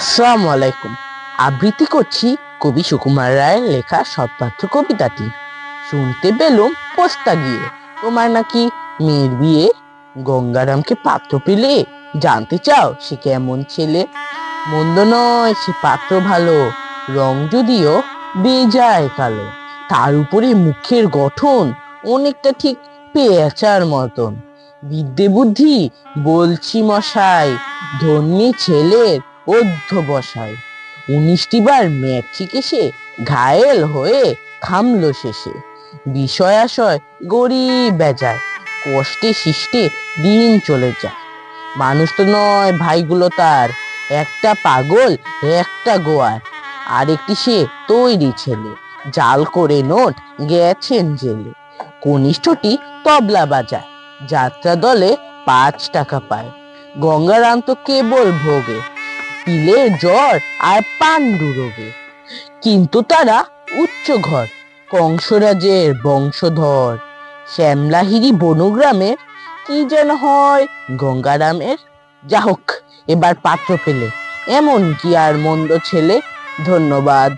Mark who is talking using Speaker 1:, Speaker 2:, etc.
Speaker 1: আসসালামু আলাইকুম। আবৃত্তি করছি কবি সুকুমার রায়ের লেখা সৎপাত্র কবিতাটি। শুনতে পেলুম পোস্তা গিয়ে তোমার নাকি মেয়ের বিয়ে? গঙ্গারামকে পাত্র পেলে? জানতে চাও সে কেমন ছেলে? মন্দ নয় সে পাত্র ভালো। রং যদিও বেজায় কালো। তার উপরে মুখের গঠন অনেকটা ঠিক পেঁচার মতন। বিদ্যে বুদ্ধি বলছি মশাই, ধন্যী ছেলের অধ্যবসায় উনিশটি বার ম্যাট্রিক এসে ঘায়েল হয়ে থামলো শেষে। বিষয় আশয় গরিব বেজায়, কষ্টে সৃষ্টে দিন চলে যায়। মানুষ তো নয় ভাইগুলো তার, একটা পাগল, একটা গোয়ার। আরেকটি সে তৈরি ছেলে, জাল করে নোট গেছেন জেলে। কনিষ্ঠটি তবলা বাজায় যাত্রা দলে পাঁচ টাকা পায়। গঙ্গারাম তো কেবল ভোগে পিলের জ্বর আর পাণ্ডু রোগে। কিন্তু তারা উচ্চ ঘর কংসরাজের বংশধর। শ্যামলাহিরি বনগ্রামে কি যেন হয়, গঙ্গারামের। যা হোক এবার পাত্র পেলে। এমন কি আর মন্দ ছেলে, ধন্যবাদ।